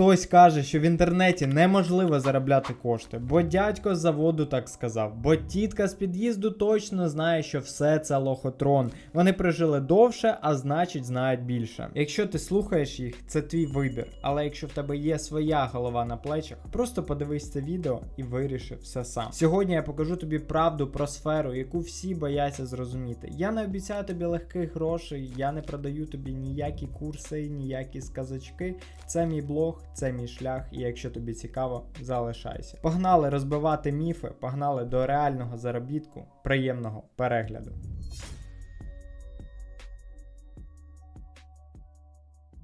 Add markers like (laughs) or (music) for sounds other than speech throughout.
хтось каже, що в інтернеті неможливо заробляти кошти, бо дядько з заводу так сказав, бо тітка з під'їзду точно знає, що все це лохотрон. Вони прожили довше, а значить знають більше. Якщо ти слухаєш їх, це твій вибір. Але якщо в тебе є своя голова на плечах, просто подивись це відео і виріши все сам. Сьогодні я покажу тобі правду про сферу, яку всі бояться зрозуміти. Я не обіцяю тобі легких грошей, я не продаю тобі ніякі курси, ніякі сказочки. Це мій блог, це мій шлях, і якщо тобі цікаво, залишайся. Погнали розбивати міфи, погнали до реального заробітку, приємного перегляду.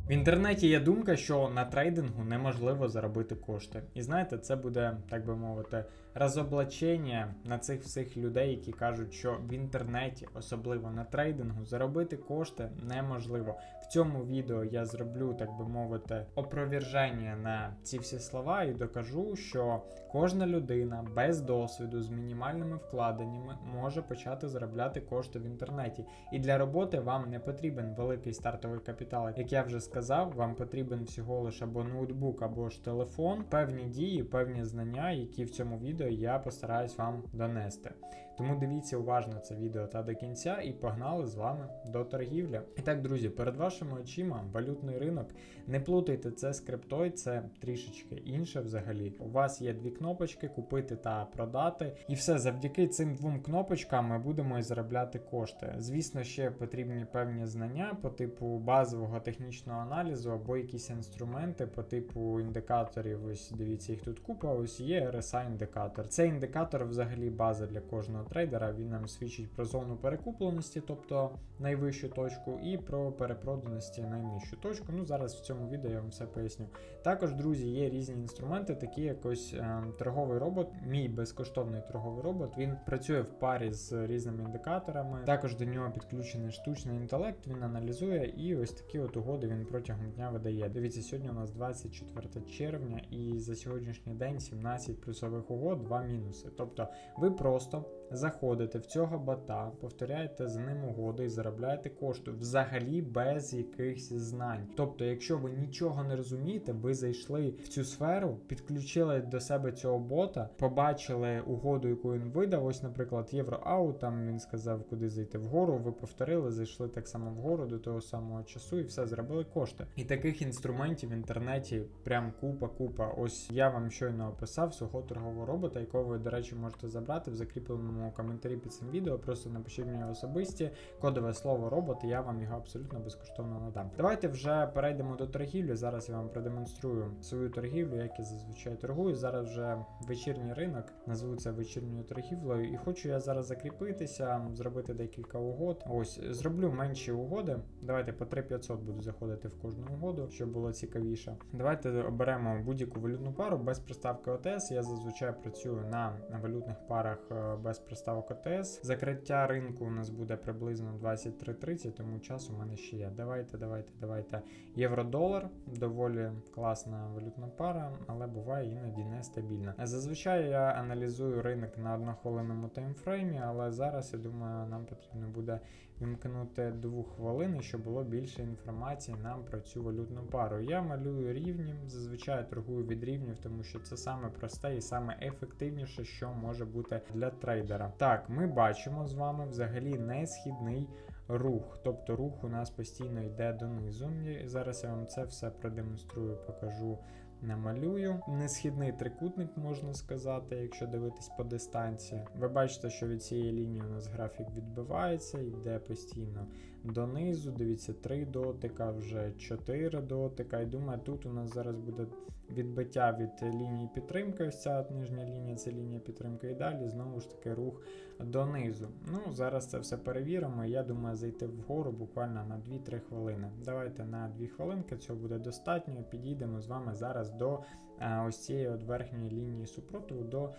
В інтернеті є думка, що на трейдингу неможливо заробити кошти. І знаєте, це буде, так би мовити, розоблачення на цих всіх людей, які кажуть, що в інтернеті, особливо на трейдингу, заробити кошти неможливо. В цьому відео я зроблю, так би мовити, опроверження на ці всі слова і докажу, що кожна людина без досвіду з мінімальними вкладеннями може почати заробляти кошти в інтернеті. І для роботи вам не потрібен великий стартовий капітал. Як я вже сказав, вам потрібен всього лише або ноутбук, або ж телефон, певні дії, певні знання, які в цьому відео я постараюсь вам донести. Тому дивіться уважно це відео та до кінця і погнали з вами до торгівлі. І так, друзі, перед вашими очима валютний ринок. Не плутайте це з криптою, це трішечки інше взагалі. У вас є дві кнопочки купити та продати. І все завдяки цим двом кнопочкам ми будемо і заробляти кошти. Звісно, ще потрібні певні знання по типу базового технічного аналізу або якісь інструменти по типу індикаторів. Ось дивіться, їх тут купа. Ось є RSI індикатор. Цей індикатор взагалі база для кожного трейдера. Він нам свідчить про зону перекупленості, тобто найвищу точку, і про перепроданості найнижчу точку. Ну зараз в цьому відео я вам все поясню. Також, друзі, є різні інструменти, такі як ось е, торговий робот. Мій безкоштовний торговий робот. Він працює в парі з різними індикаторами. Також до нього підключений штучний інтелект. Він аналізує і ось такі от угоди він протягом дня видає. Дивіться, сьогодні у нас 24 червня, і за сьогоднішній день 17 плюсових угод, 2 мінуси. Тобто ви просто заходите в цього бота, повторяєте з ним угоди і заробляєте кошти взагалі без якихось знань. Тобто, якщо ви нічого не розумієте, ви зайшли в цю сферу, підключили до себе цього бота, побачили угоду, яку він видав. Ось, наприклад, євроаут, там він сказав, куди зайти вгору. Ви повторили, зайшли так само вгору до того самого часу і все зробили кошти. І таких інструментів в інтернеті прям купа, купа. Ось я вам щойно описав свого торгового робота, якого ви, до речі, можете забрати в закріпленому коментарі під цим відео. Просто напишіть мені особисті кодове слово робот, і я вам його абсолютно безкоштовно надам. Давайте вже перейдемо до торгівлі. Зараз я вам продемонструю свою торгівлю, як я зазвичай торгую. Зараз вже вечірній ринок, назву це вечірньою торгівлею. І хочу я зараз закріпитися, зробити декілька угод. Ось зроблю менші угоди. Давайте по 3500 буду заходити в кожну угоду, щоб було цікавіше. Давайте оберемо будь-яку валютну пару без приставки ОТС. Я зазвичай працюю на валютних парах е, без приставок ОТС. Закриття ринку у нас буде приблизно 23.30, тому час у мене ще є. Давайте, давайте, давайте. Євро-долар доволі класна валютна пара, але буває іноді нестабільна. Зазвичай я аналізую ринок на однохвилинному таймфреймі, але зараз я думаю, нам потрібно буде вимкнути двох хвилин, щоб було більше інформації нам про цю валютну пару. Я малюю рівні, зазвичай торгую від рівнів, тому що це саме просте і саме ефективніше, що може бути для трейдера. Так, ми бачимо з вами взагалі не східний рух, тобто рух у нас постійно йде донизу. І зараз я вам це все продемонструю, покажу. Намалюю несхідний трикутник, можна сказати, якщо дивитись по дистанції. Ви бачите, що від цієї лінії у нас графік відбивається, йде постійно донизу. Дивіться, 3 дотика, вже 4 дотика. І думаю, тут у нас зараз буде відбиття від лінії підтримки. Ось ця нижня лінія це лінія підтримки. І далі знову ж таки рух донизу. Ну, зараз це все перевіримо. Я думаю, зайти вгору буквально на 2-3 хвилини. Давайте на 2 хвилинки, цього буде достатньо. Підійдемо з вами зараз до а, ось цієї от верхньої лінії супротиву, до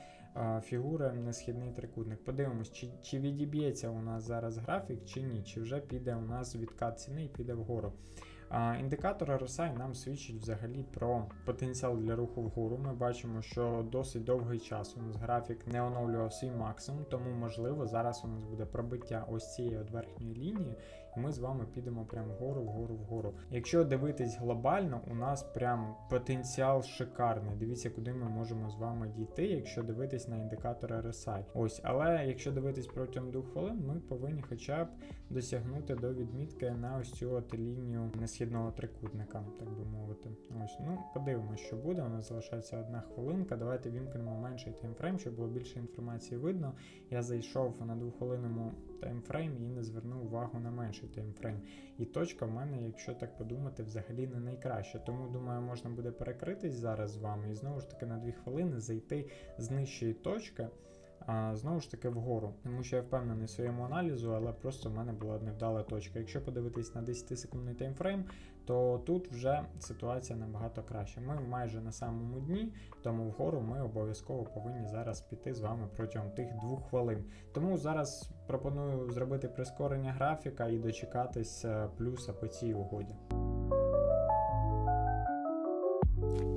фігури несхідний трикутник. Подивимось, чи, чи відіб'ється у нас зараз графік, чи ні, чи вже піде у нас відкат ціни і піде вгору. Індикатор RSI нам свідчить взагалі про потенціал для руху вгору. Ми бачимо, що досить довгий час у нас графік не оновлював свій максимум, тому можливо зараз у нас буде пробиття ось цієї от верхньої лінії, ми з вами підемо прямо вгору, вгору, вгору. Якщо дивитись глобально, у нас прям потенціал шикарний. Дивіться, куди ми можемо з вами дійти, якщо дивитись на індикатор RSI. Ось, але якщо дивитись протягом двох хвилин, ми повинні хоча б досягнути до відмітки на ось цю от лінію несхідного трикутника, так би мовити. Ось, ну подивимося, що буде. У нас залишається одна хвилинка. Давайте вімкнемо менший таймфрейм, щоб було більше інформації видно. Я зайшов на двоххвилинному таймфрейм і не звернув увагу на менший таймфрейм. І точка в мене, якщо так подумати, взагалі не найкраща. Тому думаю, можна буде перекритись зараз з вами і знову ж таки на 2 хвилини зайти з нижчої точки. А, знову ж таки вгору, тому що я впевнений в своєму аналізу, але просто в мене була невдала точка. Якщо подивитись на 10-секундний таймфрейм, то тут вже ситуація набагато краща. Ми майже на самому дні, тому вгору ми обов'язково повинні зараз піти з вами протягом тих двох хвилин. Тому зараз пропоную зробити прискорення графіка і дочекатись е, плюса по цій угоді.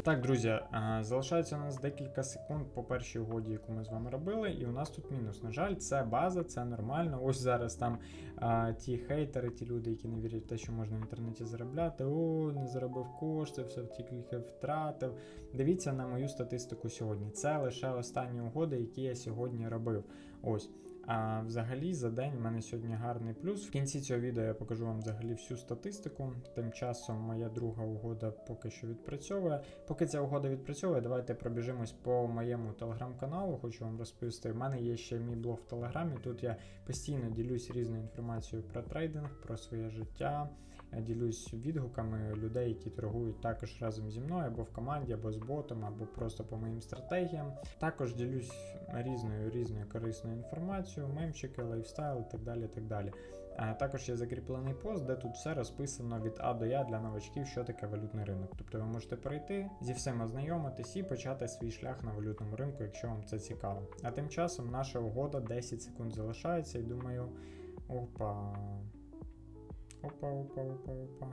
Так, друзі, е, залишається у нас декілька секунд по першій угоді, яку ми з вами робили, і у нас тут мінус. На жаль, це база, це нормально. (laughs) Ось зараз там а, ті хейтери, ті люди, які не вірять в те, що можна в інтернеті заробляти. О, не заробив кошти, все тільки втратив. Дивіться на мою статистику сьогодні. Це лише останні угоди, які я сьогодні робив. Ось. А взагалі за день в мене сьогодні гарний плюс. В кінці цього відео я покажу вам взагалі всю статистику. Тим часом моя друга угода поки що відпрацьовує. Поки ця угода відпрацьовує, давайте пробіжимось по моєму телеграм-каналу. Хочу вам розповісти. У мене є ще мій блог в телеграмі. Тут я постійно ділюсь різною інформацією про трейдинг, про своє життя. Ділюсь відгуками людей, які торгують також разом зі мною, або в команді, або з ботом, або просто по моїм стратегіям. Також ділюсь різною різною корисною інформацією, мемчики, лайфстайл і так далі. Так далі. А також є закріплений пост, де тут все розписано від А до Я для новачків, що таке валютний ринок. Тобто ви можете перейти зі всім ознайомитись і почати свій шлях на валютному ринку, якщо вам це цікаво. А тим часом наша угода 10 секунд залишається, і думаю, опа. Опа, опа, опа, опа.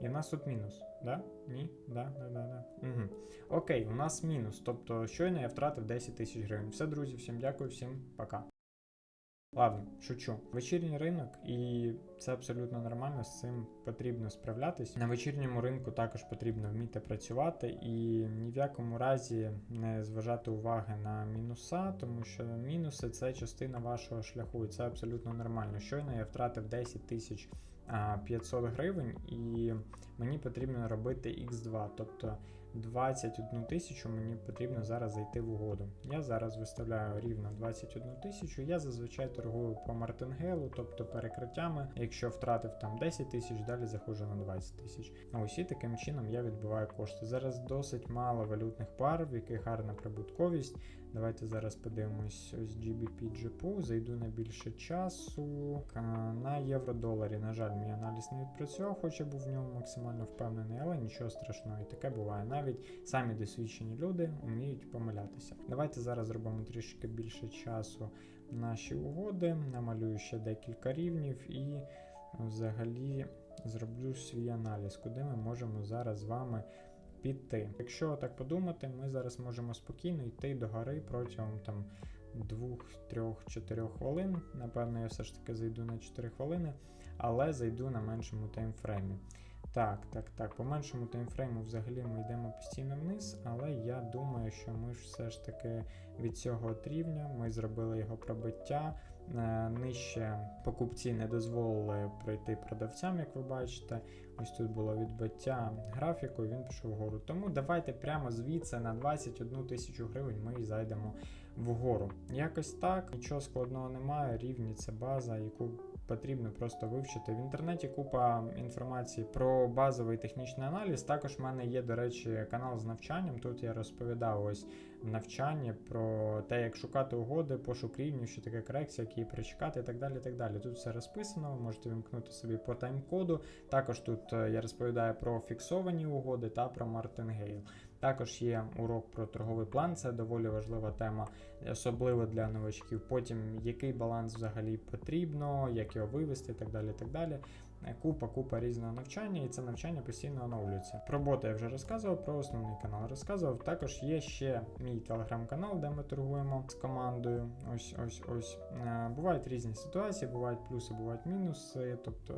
І в нас тут мінус, да? Ні? Да, да, да, да. Угу. Окей, у нас мінус. Тобто щойно я втратив 10 тисяч гривень. Все, друзі, всім дякую, всім пока. Ладно, шучу. Вечірній ринок, і це абсолютно нормально, з цим потрібно справлятись. На вечірньому ринку також потрібно вміти працювати і ні в якому разі не зважати уваги на мінуса, тому що мінуси це частина вашого шляху, і це абсолютно нормально. Щойно я втратив 10 тисяч 500 гривень, і мені потрібно робити X2, тобто 21 тисячу мені потрібно зараз зайти в угоду. Я зараз виставляю рівно 21 тисячу. Я зазвичай торгую по мартингейлу, тобто перекриттями. Якщо втратив там 10 тисяч, далі заходжу на 20 тисяч. А ось і таким чином я відбиваю кошти. Зараз досить мало валютних пар, в яких гарна прибутковість. Давайте зараз подивимось ось GBP GPU, зайду на більше часу. На євро-доларі, на жаль, мій аналіз не відпрацював, хоча був в ньому максимально впевнений, але нічого страшного, і таке буває. Навіть самі досвідчені люди вміють помилятися. Давайте зараз зробимо трішки більше часу наші угоди, намалюю ще декілька рівнів і взагалі зроблю свій аналіз, куди ми можемо зараз з вами піти. Якщо так подумати, ми зараз можемо спокійно йти до гори протягом там 2, 3, 4 хвилин. Напевно, я все ж таки зайду на 4 хвилини, але зайду на меншому таймфреймі. Так, так, так. По меншому таймфрейму взагалі ми йдемо постійно вниз, але я думаю, що ми ж все ж таки від цього рівня ми зробили його пробиття. Е, Нижче покупці не дозволили пройти продавцям, як ви бачите. Ось тут було відбиття графіку, і він пішов вгору. Тому давайте прямо звідси на 21 тисячу гривень ми зайдемо вгору. Якось так, нічого складного немає. Рівні це база, яку потрібно просто вивчити. В інтернеті купа інформації про базовий технічний аналіз. Також в мене є, до речі, канал з навчанням. Тут я розповідав ось навчання про те, як шукати угоди, пошук рівнів, що таке корекція, які прочекати і так далі. так далі. Тут все розписано, ви можете вимкнути собі по тайм-коду. Також тут е, я розповідаю про фіксовані угоди та про мартингейл. Також є урок про торговий план, це доволі важлива тема, особливо для новачків. Потім який баланс взагалі потрібно, як його вивести і так далі. так далі. купа, купа різного навчання, і це навчання постійно оновлюється. Про бота я вже розказував, про основний канал розказував. Також є ще мій телеграм-канал, де ми торгуємо з командою. Ось, ось, ось. Е, Бувають різні ситуації, бувають плюси, бувають мінуси. Тобто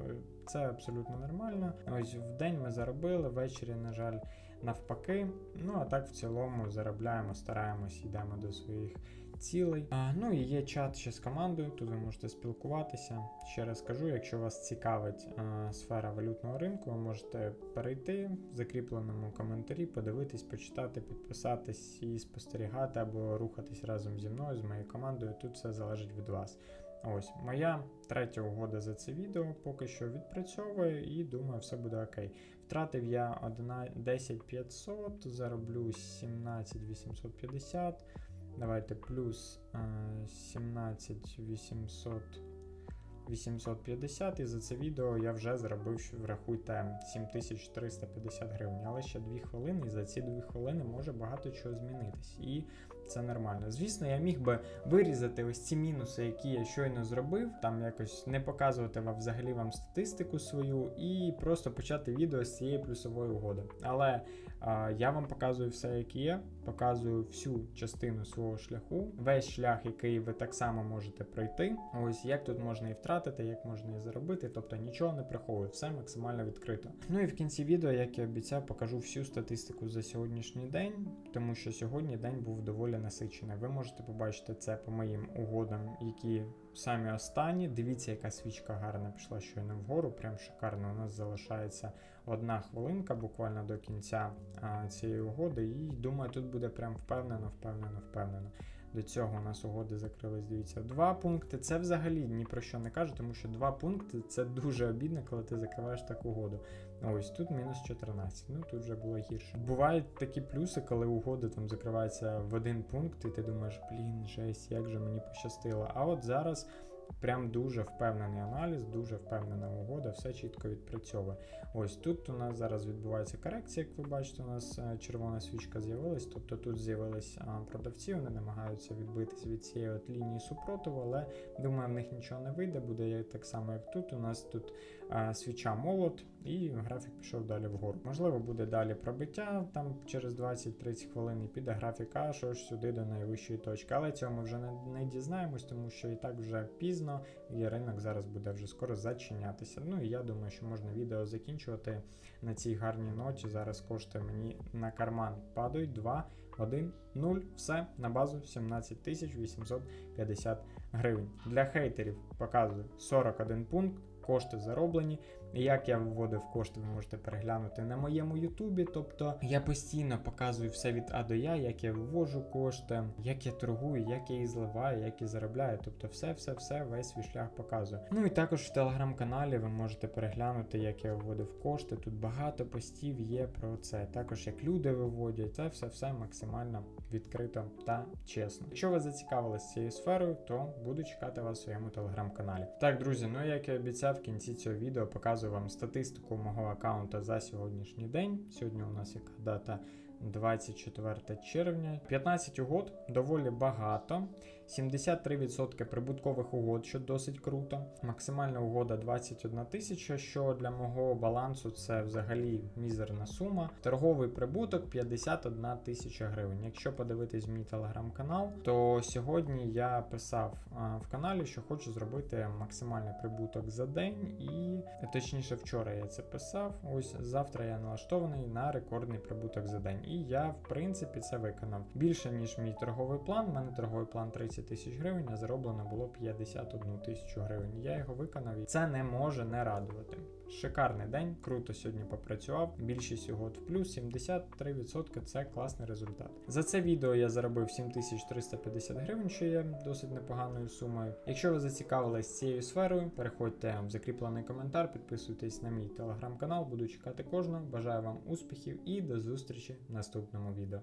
це абсолютно нормально. Ось в день ми заробили, ввечері, на жаль, навпаки. Ну а так в цілому заробляємо, стараємось, йдемо до своїх цілей. А, ну і є чат ще з командою, тут ви можете спілкуватися. Ще раз кажу, якщо вас цікавить а, сфера валютного ринку, ви можете перейти в закріпленому коментарі, подивитись, почитати, підписатись і спостерігати або рухатись разом зі мною, з моєю командою. Тут все залежить від вас. Ось моя третя угода за це відео поки що відпрацьовує і думаю, все буде окей. Втратив я 11 10 500, зароблю 17 850. Давайте плюс е, 17 800 850 і за це відео я вже заробив, що врахуйте 7350 гривень. Але ще 2 хвилини, і за ці 2 хвилини може багато чого змінитись. І це нормально. Звісно, я міг би вирізати ось ці мінуси, які я щойно зробив, там якось не показувати вам взагалі вам статистику свою, і просто почати відео з цієї плюсової угоди. Але я вам показую все, як є, показую всю частину свого шляху, весь шлях, який ви так само можете пройти. Ось як тут можна і втратити, як можна і заробити, тобто нічого не приховую, все максимально відкрито. Ну і в кінці відео, як і обіцяв, покажу всю статистику за сьогоднішній день, тому що сьогодні день був доволі насичений. Ви можете побачити це по моїм угодам, які самі останні. Дивіться, яка свічка гарна пішла щойно вгору, прям шикарно. У нас залишається одна хвилинка буквально до кінця а, цієї угоди. І думаю, тут буде прям впевнено, впевнено, впевнено. До цього у нас угоди закрились, дивіться, два пункти. Це взагалі ні про що не кажу, тому що два пункти це дуже обідно, коли ти закриваєш таку угоду. Ось тут мінус 14, ну тут вже було гірше. Бувають такі плюси, коли угода там закривається в один пункт, і ти думаєш, блін, жесть, як же мені пощастило. А от зараз. Прям дуже впевнений аналіз, дуже впевнена угода, все чітко відпрацьовує. Ось тут у нас зараз відбувається корекція, як ви бачите, у нас е, червона свічка з'явилась, тобто тут з'явились продавці, вони намагаються відбитися від цієї от лінії супротиву, але думаю, в них нічого не вийде, буде так само, як тут. У нас тут свіча молот, і графік пішов далі вгору. Можливо, буде далі пробиття там через 20-30 хвилин і піде графік аж аж сюди до найвищої точки. Але цього ми вже не, не дізнаємось, тому що і так вже пізно, і ринок зараз буде вже скоро зачинятися. Ну і я думаю, що можна відео закінчувати на цій гарній ноті. Зараз кошти мені на карман падають 2, 1, 0, все на базу 17 850 гривень. Для хейтерів показую 41 пункт. Кошти зароблені. Як я виводив кошти, ви можете переглянути на моєму Ютубі. Тобто я постійно показую все від А до Я, як я вивожу кошти, як я торгую, як я їх зливаю, як я заробляю. Тобто, все, все, все, весь свій шлях показую. Ну і також в телеграм-каналі ви можете переглянути, як я виводив кошти. Тут багато постів є про це. Також як люди виводять, це все все максимально відкрито та чесно. Якщо ви зацікавились цією сферою, то буду чекати вас у своєму телеграм-каналі. Так, друзі, ну як і обіцяв, в кінці цього відео показую вам статистику мого аккаунта за сьогоднішній день. Сьогодні у нас яка дата 24 червня. 15 угод доволі багато. 73% прибуткових угод, що досить круто. Максимальна угода 21 тисяча, що для мого балансу це взагалі мізерна сума. Торговий прибуток 51 тисяча гривень. Якщо подивитись мій телеграм-канал, то сьогодні я писав в каналі, що хочу зробити максимальний прибуток за день, і точніше, вчора я це писав. Ось завтра я налаштований на рекордний прибуток за день. І я, в принципі, це виконав більше ніж мій торговий план. У мене торговий план 30 тисяч гривень, а зароблено було 51 тисячу гривень. Я його виконав і це не може не радувати. Шикарний день, круто сьогодні попрацював. Більшість угод в плюс 73% це класний результат. За це відео я заробив 7350 гривень, що є досить непоганою сумою. Якщо ви зацікавились цією сферою, переходьте в закріплений коментар, підписуйтесь на мій телеграм-канал, буду чекати кожного. Бажаю вам успіхів і до зустрічі в наступному відео.